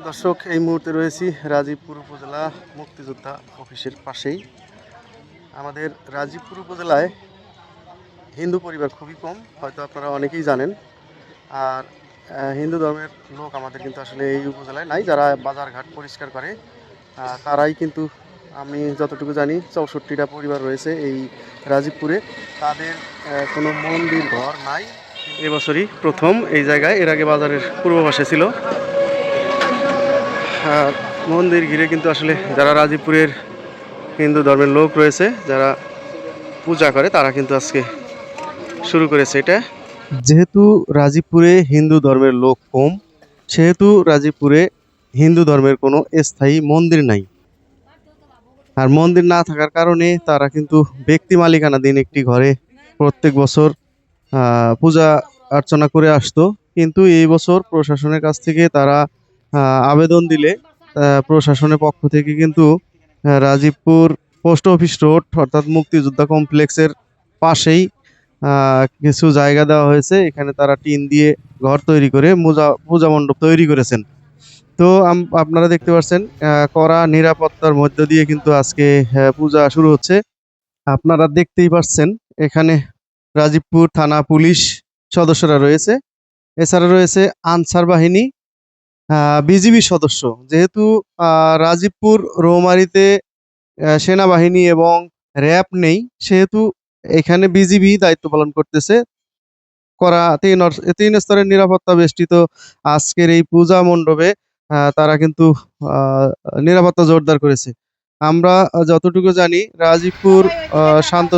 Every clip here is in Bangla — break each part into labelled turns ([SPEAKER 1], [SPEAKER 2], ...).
[SPEAKER 1] দর্শক, এই মুহূর্তে রয়েছি রাজীবপুর উপজেলা মুক্তিযোদ্ধা অফিসের পাশেই। আমাদের রাজীবপুর উপজেলায় হিন্দু পরিবার খুবই কম, হয়তো আপনারা অনেকেই জানেন। আর হিন্দু ধর্মের লোক আমাদের কিন্তু আসলে এই উপজেলায় নাই, যারা বাজারঘাট পরিষ্কার করে তারাই কিন্তু আমি যতটুকু জানি, চৌষট্টিটা পরিবার রয়েছে এই রাজীবপুরে। তাদের কোনো মন্দির ঘর নাই। এবছরই প্রথম এই জায়গায়, এর আগে বাজারের পূর্ব পাশে ছিল। মন্দির ঘিরে কিন্তু আসলে যারা রাজীবপুরের হিন্দু ধর্মের লোক রয়েছে, যারা পূজা করে, তারা কিন্তু আজকে শুরু করেছে এটা। যেহেতু রাজীবপুরে হিন্দু ধর্মের লোক কম, সেহেতু রাজীবপুরে হিন্দু ধর্মের কোনো স্থায়ী মন্দির নাই। আর মন্দির না থাকার কারণে তারা কিন্তু ব্যক্তি মালিকানাধীন একটি ঘরে প্রত্যেক বছর পূজা অর্চনা করে আসতো। কিন্তু এই বছর প্রশাসনের কাছ থেকে তারা আবেদন দিলে প্রশাসনের পক্ষ থেকে কিন্তু রাজীবপুর পোস্ট অফিস রোড, অর্থাৎ মুক্তিযোদ্ধা কমপ্লেক্সের পাশেই কিছু জায়গা দেওয়া হয়েছে। এখানে তারা টিন দিয়ে ঘর তৈরি করে পূজা পূজা মণ্ডপ তৈরি করেছেন। তো আপনারা দেখতে পাচ্ছেন কড়া নিরাপত্তার মধ্য দিয়ে কিন্তু আজকে পূজা শুরু হচ্ছে। আপনারা দেখতেই পাচ্ছেন, এখানে রাজীবপুর থানা পুলিশ সদস্যরা রয়েছে। এছাড়া রয়েছে আনসার বাহিনী বিজিবি সদস্য। যেহেতু রাজীবপুর রৌমারিতে সেনাবাহিনী এবং র্যাব নেই, সেহেতু এখানে বিজিবি দায়িত্ব পালন করতেছে। করা তিন তিন স্তরের নিরাপত্তা বেষ্টিত আজকের এই পূজা মণ্ডপে তারা কিন্তু নিরাপত্তা জোরদার করেছে। আমরা যতটুকু জানি, রাজীবপুর শান্ত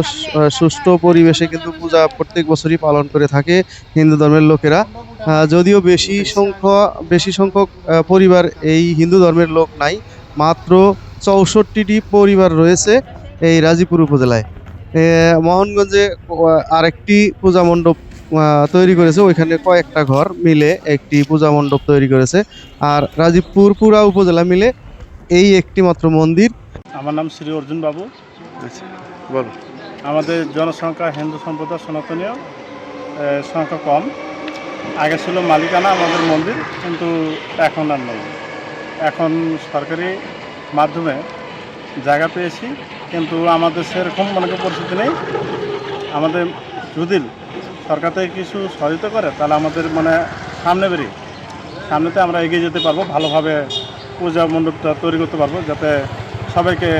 [SPEAKER 1] সুষ্ঠু পরিবেশে কিন্তু পূজা প্রত্যেক বছরই পালন করে থাকে হিন্দু ধর্মের লোকেরা। যদিও বেশি সংখ্যক বেশি সংখ্যক পরিবার এই হিন্দু ধর্মের লোক নাই, মাত্র চৌষট্টিটি পরিবার রয়েছে এই রাজীবপুর উপজেলায়। মোহনগঞ্জে আরেকটি পূজা মণ্ডপ তৈরি করেছে। ওইখানে কয়েকটা ঘর মিলে একটি পূজা মণ্ডপ তৈরি করেছে। আর রাজীবপুর পুরা উপজেলা মিলে এই একটি মাত্র মন্দির
[SPEAKER 2] আমার নাম শ্রী অর্জুন বাবু।
[SPEAKER 1] আচ্ছা বলো।
[SPEAKER 2] আমাদের জনসংখ্যা হিন্দু সম্প্রদায় সনাতনীয় সংখ্যা কম। আগে ছিল মালিকানা আমাদের মন্দির কিন্তু এখন আর নেই। এখন সরকারি মাধ্যমে জায়গা পেয়েছি কিন্তু আমাদের সেরকম মনে পরিস্থিতি নেই। আমাদের যদি সরকার থেকে কিছু সহযোগিতা করে তাহলে আমাদের মানে সামনে বেরিয়ে সামনেতে আমরা এগিয়ে যেতে পারব ভালোভাবে পূজা মণ্ডপটা তৈরি করতে পারব যাতে সবাইকে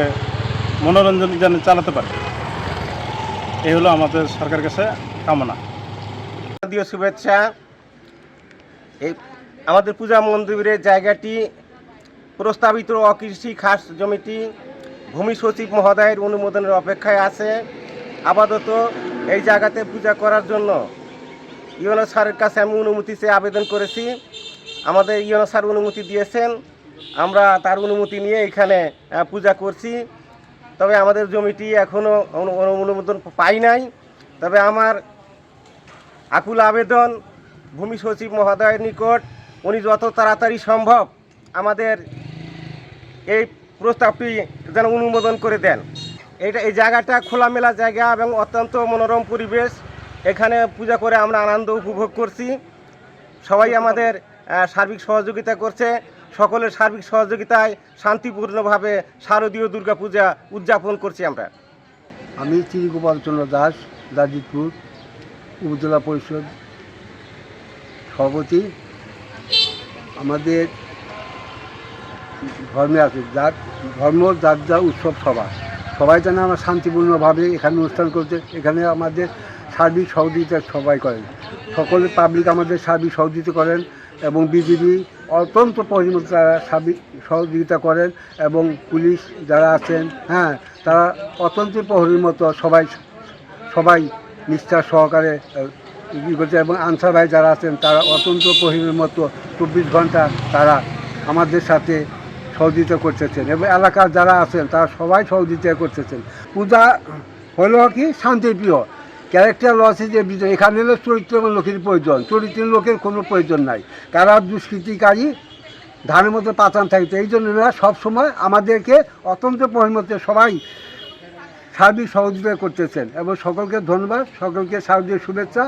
[SPEAKER 2] মনোরঞ্জন যেন চালাতে পারে। এই হলো আমাদের সরকারের কাছে কামনা।
[SPEAKER 3] শুভেচ্ছা। এই আমাদের পূজা মন্দিরের জায়গাটি প্রস্তাবিত অকৃষি খাস জমিটি ভূমি সচিব মহোদয়ের অনুমোদনের অপেক্ষায় আছে। আপাতত এই জায়গাতে পূজা করার জন্য ইউনো স্যারের কাছে আমি অনুমতি চেয়ে আবেদন করেছি। আমাদের ইউনো স্যার অনুমতি দিয়েছেন। আমরা তার অনুমতি নিয়ে এখানে পূজা করছি। তবে আমাদের জমিটি এখনও অনুমোদন পাই নাই। তবে আমার আকুল আবেদন ভূমি সচিব মহোদয়ের নিকট, উনি যত তাড়াতাড়ি সম্ভব আমাদের এই প্রস্তাবটি যেন অনুমোদন করে দেন। এটা, এই জায়গাটা খোলামেলা জায়গা এবং অত্যন্ত মনোরম পরিবেশ। এখানে পূজা করে আমরা আনন্দ উপভোগ করছি। সবাই আমাদের সার্বিক সহযোগিতা করছে। সকলের সার্বিক সহযোগিতায় শান্তিপূর্ণভাবে শারদীয় দুর্গাপূজা উদযাপন করছি আমরা।
[SPEAKER 4] আমি চিরিগোপাল চন্দ্র দাস দাজিদপুর উপজেলা পরিষদ সভাপতি। আমাদের ধর্মে আছে যার ধর্ম যার যা উৎসব সভা। সবাই যেন আমরা শান্তিপূর্ণভাবে এখানে অনুষ্ঠান করতে, এখানে আমাদের সার্বিক সহযোগিতা সবাই করেন। সকলে পাবলিক আমাদের সার্বিক সহযোগিতা করেন এবং বিজেপি অত্যন্ত পরিমাণ তারা সহযোগিতা করেন এবং পুলিশ যারা আছেন হ্যাঁ তারা অত্যন্ত প্রহরীর মতো সবাই সবাই নিষ্ঠা সহকারে করছে এবং আনসার ভাই যারা আছেন, তারা অত্যন্ত প্রহরীর মতো চব্বিশ ঘণ্টা তারা আমাদের সাথে সহযোগিতা করতেছেন এবং এলাকার যারা আছেন, তারা সবাই সহযোগিতা করতেছেন। পূজা হলো কি শান্তিপ্রিয় ক্যারেক্টার লসে যে এখানে হলো চরিত্রবান লোকের প্রয়োজন। চরিত্রের লোকের কোনো প্রয়োজন নাই। কারা দুষ্কৃতিকারী, ধানের মধ্যে পাতান থাকতো এই জন্য এরা সবসময় আমাদেরকে অত্যন্ত পরিমতে সবাই সার্বিক সহযোগিতা করতেছেন। এবং সকলকে ধন্যবাদ, সকলকে সার্বিক শুভেচ্ছা।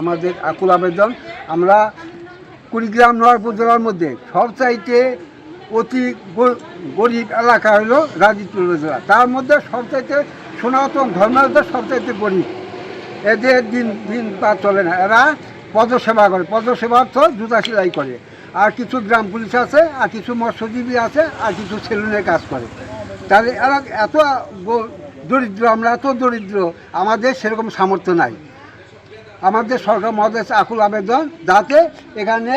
[SPEAKER 4] আমাদের আকুল আবেদন। আমরা কুড়িগ্রাম নয়পুর জেলার মধ্যে সবচাইতে অতি গরিব এলাকা হলো গাজীপুর জেলা তার মধ্যে সবচাইতে সনাতন ধর্মের সবচাইতে গরিব। এদের দিন দিন পা চলে না। এরা পদসেবা করে। পদসেবা অর্থ জুতা সেলাই করে। আর কিছু গ্রাম পুলিশ আছে, আর কিছু মৎস্যজীবী আছে, আর কিছু সেলুনের কাজ করে। তাহলে এরা এত দরিদ্র, আমরা এত দরিদ্র, আমাদের সেরকম সামর্থ্য নাই। আমাদের সরকার মহাদেশ আকুল আবেদন, যাতে এখানে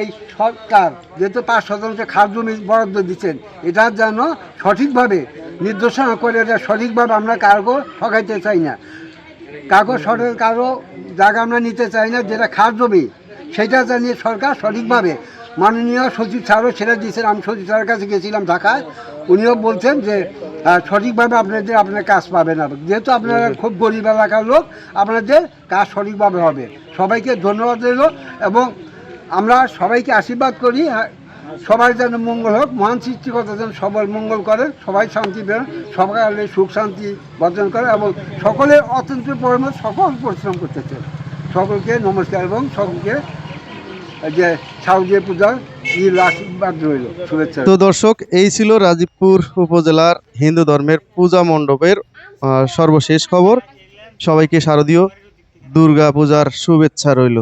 [SPEAKER 4] এই সরকার যেহেতু পাঁচ শতাংশ জমি বরাদ্দ দিচ্ছেন, এটা যেন সঠিকভাবে নির্দেশনা করে, এটা সঠিকভাবে আমরা কারও ঠকাইতে চাই না। কাগজ সরকার কারও জায়গা আমরা নিতে চাই না, যেটা খাস জমি, সেটা জানিয়ে সরকার সঠিকভাবে। মাননীয় সচিব স্যারও সেটা দিয়েছেন, আমি সচিব স্যারের কাছে গেছিলাম ঢাকায়, উনিও বলছেন যে সঠিকভাবে আপনাদের, আপনার কাজ পাবেন না। যেহেতু আপনারা খুব গরিব এলাকার লোক, আপনাদের কাজ সঠিকভাবে হবে। সবাইকে ধন্যবাদ রইল এবং আমরা সবাইকে আশীর্বাদ করি সবার যেন মঙ্গল হোক, মহান সৃষ্টিকর্তা যেন সবার মঙ্গল করে, সবাই শান্তি পেন সকালে সুখ শান্তি বর্জন করে এবং সকলে অত্যন্ত পরিমাণ সকল পরিশ্রম করতে করতেছে সকলকে নমস্কার এবং সকলকে যে শারদীয় শুভেচ্ছা।
[SPEAKER 1] তো দর্শক, এই ছিল রাজীবপুর উপজেলার হিন্দু ধর্মের পূজা মণ্ডপের সর্বশেষ খবর। সবাইকে শারদীয় দুর্গা পূজার শুভেচ্ছা রইল।